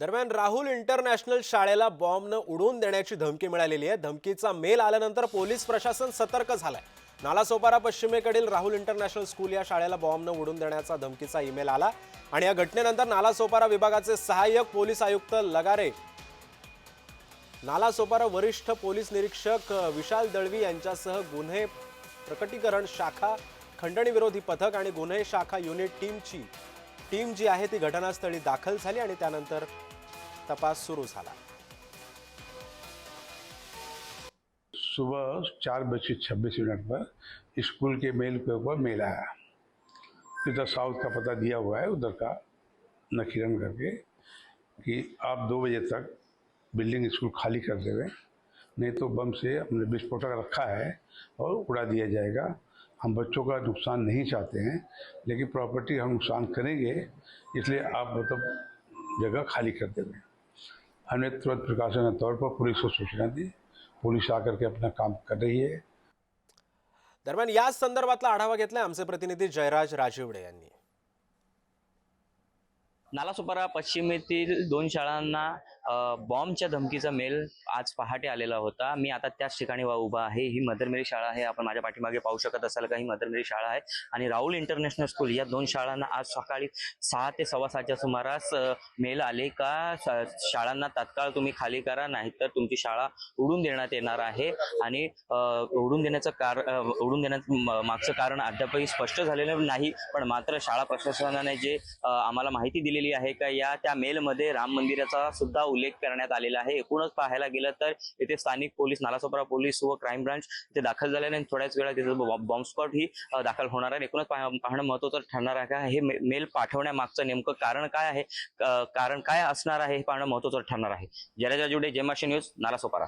दरम्यान राहुल इंटरनॅशनल शाळेला बॉम्बनं उडवून देण्याची धमकी मिळालेली आहे. धमकीचा मेल आल्यानंतर पोलीस प्रशासन सतर्क झालंय. नालासोपारा पश्चिमेकडील राहुल इंटरनॅशनल स्कूल या शाळेला बॉम्बनं उडवून देण्याचा धमकीचा ईमेल आला आणि या घटनेनंतर नालासोपारा विभागाचे सहाय्यक पोलीस आयुक्त लगारे नालासोपारा वरिष्ठ पोलीस निरीक्षक विशाल दळवी यांच्यासह गुन्हे प्रकटीकरण शाखा खंडणीविरोधी पथक आणि गुन्हे शाखा युनिट टीमची टीम जी आहे, ती घटनास्थळी दाखल तपास सुरू सुबह चार बज छब्बीस मिनट पर स्कूल के मेल के ऊपर मेल आया। इधर साउथ का पता दिया हुआ है, उधर का नकीरन करके कि आप दो बजे तक बिल्डिंग स्कूल खाली कर देवे नहीं तो बम से हमने विस्फोटक रखा है और उड़ा दिया जाएगा। हम बच्चों का नुकसान नहीं चाहते हैं लेकिन प्रॉपर्टी हम नुकसान करेंगे इसलिए आप मतलब जगह खाली कर देंगे। हमने तुरंत प्रकाशन के तौर पर पुलिस को सूचना दी पुलिस आकर के अपना काम कर रही है। दरम्यान याच संदर्भातला आढावा घेतलाय आमचे प्रतिनिधी जयराज राजिवडे यांनी। नालासोपारा पश्चिमेतील दोन शाळांना बॉम्बच्या धमकीचा मेल आज पहाटे आलेला होता. मी आता त्याच ठिकाणी उभा आहे. ही मदर मेरी शाळा आहे. आपण माझ्या पाठीमागे पाहू शकत असाल का? ही मदर मेरी शाळा आहे. आणि राहुल इंटरनॅशनल स्कूल या दोन शाळांना आज सकाळी सहा ते सव्वा सहाच्या सुमारास मेल आले का? शाळांना तात्काळ तुम्ही खाली करा नाहीतर तुमची शाळा उडून देण्यात येणार आहे. आणि उडून देण्याचं कार उडून देण्याचं मागचं कारण अद्यापही स्पष्ट झालेलं नाही. पण मात्र शाळा प्रशासनाने जे आम्हाला माहिती दिली दिलेली आहे का? या त्या मेलमध्ये राम मंदिराचा सुद्धा उल्लेख करण्यात आलेला आहे. एकूणच पाहायला गेलं तर येथे स्थानिक पोलीस नालासोपारा पोलीस व क्राईम ब्रांच इथे दाखल झाल्याने थोड्याच वेळात तिथे बॉम्ब ही दाखल होणार आहे. एकूणच पाहणं महत्वाचं ठरणार आहे का? हे मेल पाठवण्यामागचं नेमकं कारण काय आहे? कारण काय असणार आहे हे पाहणं महत्वाचं ठरणार आहे. जयराजा जुडे जेमाशी न्यूज नालासोपारा.